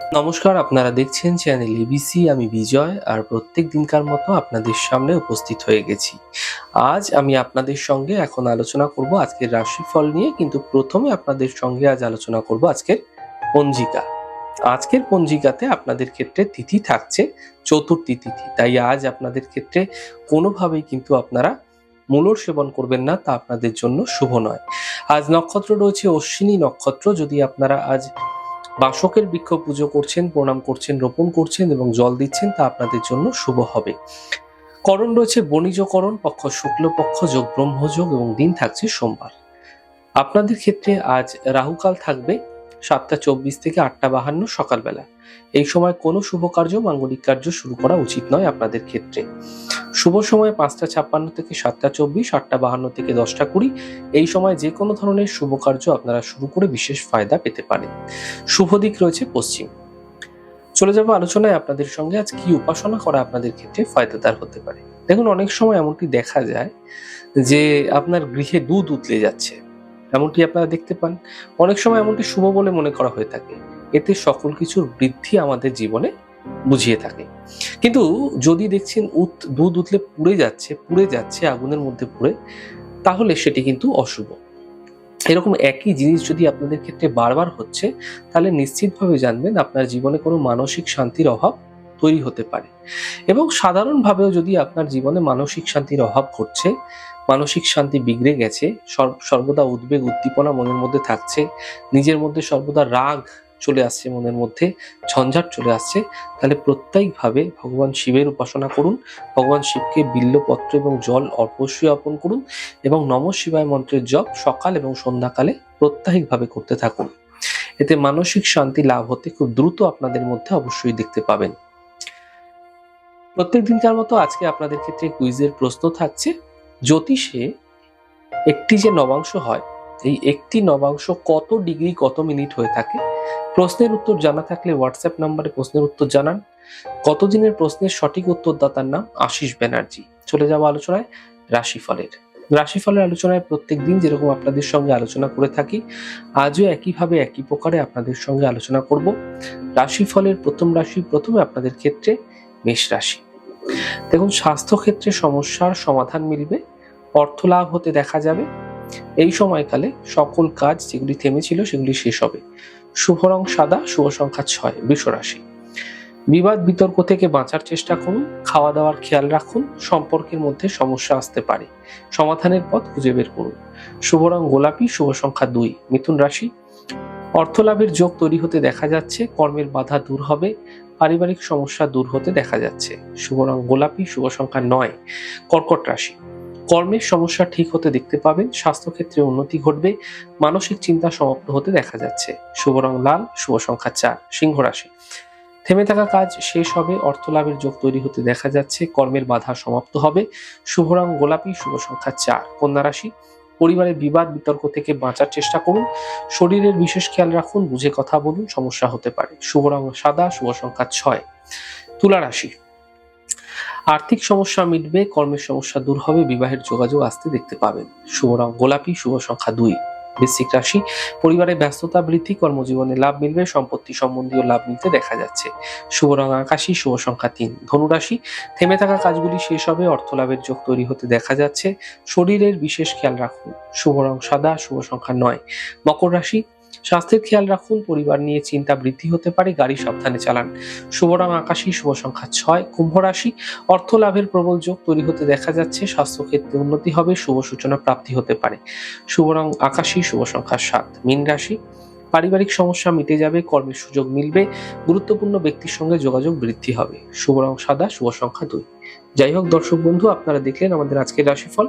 নমস্কার, আপনারা দেখছেন চ্যানেল এবিসি আমি বিজয় আর প্রত্যেক দিনকার মতো আপনাদের সামনে উপস্থিত হয়ে গেছি। আজ আমি আপনাদের সঙ্গে এখন আলোচনা করব আজকের রাশিফল নিয়ে, কিন্তু প্রথমে আপনাদের সঙ্গে আজ আলোচনা করব আজকের পঞ্জিকা। আজকের পঞ্জিকাতে আপনাদের ক্ষেত্রে তিথি থাকছে, চতুর্থী তিথি। তাই আজ আপনাদের ক্ষেত্রে কোনোভাবেই কিন্তু আপনারা মূলর সেবন করবেন না, তা আপনাদের জন্য শুভ নয়। আজ নক্ষত্র রয়েছে, অশ্বিনী নক্ষত্র। যদি আপনারা আজ বাসকের বৃক্ষ পুজো করছেন, প্রণাম করছেন, রোপণ করছেন এবং জল দিচ্ছেন, তা আপনাদের জন্য শুভ হবে। করণ রয়েছে বণিজকরণ, পক্ষ শুক্লপক্ষ, যোগ ব্রহ্মযোগ এবং দিন থাকছে সোমবার। আপনাদের ক্ষেত্রে আজ রাহুকাল থাকবে সাতটা চব্বিশ থেকে আটটা বাহান্ন সকালবেলা। এই সময় কোনো শুভ কার্য, মাঙ্গলিক কার্য শুরু করা উচিত নয় আপনাদের ক্ষেত্রে। শুভ সময় পাঁচটা ছাপ্পান্ন থেকে সাতটা চব্বিশ, আটটা বাহান্ন থেকে দশটা কুড়ি, এই সময় যে কোনো ধরনের শুভ কার্য আপনারা শুরু করে বিশেষ ফায়দা পেতে পারেন। শুভ দিক রয়েছে পশ্চিম। চলে যাব আলোচনায় আপনাদের সঙ্গে আজ কি উপাসনা করা আপনাদের ক্ষেত্রে ফায়দাদার হতে পারে। দেখুন, অনেক সময় এমনটি দেখা যায় যে আপনার গৃহে দুধ উতলে যাচ্ছে। এমনটি আপনারা দেখতে পান। অনেক সময় এমনটি শুভ বলে মনে করা হয়ে থাকে। এতে সকল কিছুর বৃদ্ধি আমাদের জীবনে বুঝিয়ে থাকে। কিন্তু যদি দেখছেন উত, দুধ উতলে পুড়ে যাচ্ছে পুড়ে যাচ্ছে, আগুনের মধ্যে পুড়ে, তাহলে সেটি কিন্তু অশুভ। এরকম একই জিনিস যদি আপনাদের ক্ষেত্রে বারবার হচ্ছে, তাহলে নিশ্চিতভাবে জানবেন আপনার জীবনে কোনো মানসিক শান্তির অভাব তৈরি হতে পারে। এবং সাধারণভাবেও যদি আপনার জীবনে মানসিক শান্তির অভাব ঘটছে, মানসিক শান্তি বিগড়ে গেছে সর- সর্বদা উদ্বেগ উদ্দীপনা মনের মধ্যে থাকছে, নিজের মধ্যে সর্বদা রাগ চলে আসছে মনের মধ্যে, ঝঞ্ঝাট চলে আসছে, তাহলে প্রত্যেকভাবে ভগবান শিবের উপাসনা করুন, ভগবান শিবকে বিল্লপত্র এবং জল অবশ্যই অর্পণ করুন এবং নম শিবায় মন্ত্রের জপ সকাল এবং সন্ধ্যাকালে প্রত্যাহিকভাবে করতে থাকুন। এতে মানসিক শান্তি লাভ হতে খুব দ্রুত আপনাদের মধ্যে অবশ্যই দেখতে পাবেন। প্রত্যেক দিনকার মতো আজকে আপনাদের ক্ষেত্রে কুইজের প্রশ্ন থাকছে, জ্যোতিষে একটি যে নবাংশ হয়, এই একটি নবাংশ কত ডিগ্রি কত মিনিট হয়ে থাকে? প্রশ্নের উত্তর জানা থাকলে হোয়াটসঅ্যাপ নম্বরে প্রশ্নের উত্তর জানান। কতদিনের প্রশ্নের সঠিক উত্তরদাতার নাম আশিস ব্যানার্জি? চলে যাব আলোচনায় রাশিফলের। রাশিফলের আলোচনায় প্রত্যেক দিন যেরকম আপনাদের সঙ্গে আলোচনা করে থাকি, আজও একইভাবে একই প্রকারে আপনাদের সঙ্গে আলোচনা করব। রাশিফলের প্রথম রাশি প্রথমে আপনাদের ক্ষেত্রে মেষ রাশি। দেখুন স্বাস্থ্য ক্ষেত্রে সমস্যার সমাধান মিলবে, অর্থ লাভ হতে দেখা যাবে। এই সময়কালে সকল কাজ যেগুলি থেমেছিল সেগুলি শেষ হবে। শুভ রং সাদা, শুভ সংখ্যা ছয় রাশি বিবাদ, বিতর্ক থেকে বাঁচার চেষ্টা করুন খাওয়া দাওয়ার খেয়াল রাখুন, সম্পর্কের মধ্যে সমস্যা আসতে পারে। সমাধানের পথ খুঁজে বের করুন। শুভ রং গোলাপি, শুভ সংখ্যা দুই, মিথুন রাশি। অর্থ লাভের যোগ তৈরি হতে দেখা যাচ্ছে, কর্মের বাধা দূর হবে, পারিবারিক সমস্যা দূর হতে দেখা যাচ্ছে। শুভ রং গোলাপি, শুভ সংখ্যা নয়, কর্কট রাশি। কর্মের সমস্যা ঠিক হতে দেখতে পাবেন স্বাস্থ্যক্ষেত্রে উন্নতি ঘটবে, মানসিক চিন্তা সমাপ্ত হতে দেখা যাচ্ছে। শুভ রং লাল, শুভ সংখ্যা চার, সিংহ রাশি। থেমে থাকা কাজ শেষ হবে অর্থ লাভের যোগ তৈরি হতে দেখা যাচ্ছে, কর্মের বাধা সমাপ্ত হবে। শুভ রং গোলাপি, শুভ সংখ্যা চার, কন্যা রাশি। পরিবারের বিবাদ, বিতর্ক থেকে বাঁচার চেষ্টা করুন। শরীরের বিশেষ খেয়াল রাখুন, বুঝে কথা বলুন, সমস্যা হতে পারে। শুভ রং সাদা, শুভ সংখ্যা ছয়। তুলা রাশি। আর্থিক সমস্যা মিটবে, কর্মের সমস্যা দূর হবে, বিবাহের যোগাযোগ আসতে দেখতে পাবেন। শুভ রং, গোলাপি, শুভ সংখ্যা দুই। বৃশ্চিক রাশি, পরিবারে ব্যস্ততা, বৃদ্ধি, কর্মজীবনে লাভ মিলবে, সম্পত্তি সম্বন্ধীয় লাভ মিলতে দেখা যাচ্ছে। শুভ রং আকাশী, শুভ সংখ্যা তিন। ধনুরাশি থেমে থাকা কাজগুলি শেষ হবে অর্থ লাভের যোগ তৈরি হতে দেখা যাচ্ছে। শরীরের বিশেষ খেয়াল রাখুন। শুভ রং সাদা, শুভ সংখ্যা নয়। মকর রাশি স্বাস্থ্যের খেয়াল রাখুন, পরিবার নিয়ে চিন্তা বৃদ্ধি হতে পারে, গাড়ি সাবধানে চালান। শুভ রং আকাশী শুভ সংখ্যা ছয়, কুম্ভ রাশি, অর্থ লাভের প্রবল যোগ তৈরি হতে দেখা যাচ্ছে, স্বাস্থ্যক্ষেত্রে উন্নতি হবে, শুভ সূচনা প্রাপ্তি হতে পারে। শুভ রং আকাশী শুভ সংখ্যা সাত, মীন রাশি, পারিবারিক সমস্যা মিটে যাবে, কর্মের সুযোগ মিলবে, গুরুত্বপূর্ণ ব্যক্তির সঙ্গে যোগাযোগ বৃদ্ধি হবে। শুভ রং সাদা শুভ সংখ্যা দুই। যাই হোক দর্শক বন্ধু, আপনারা দেখলেন আমাদের আজকের রাশিফল।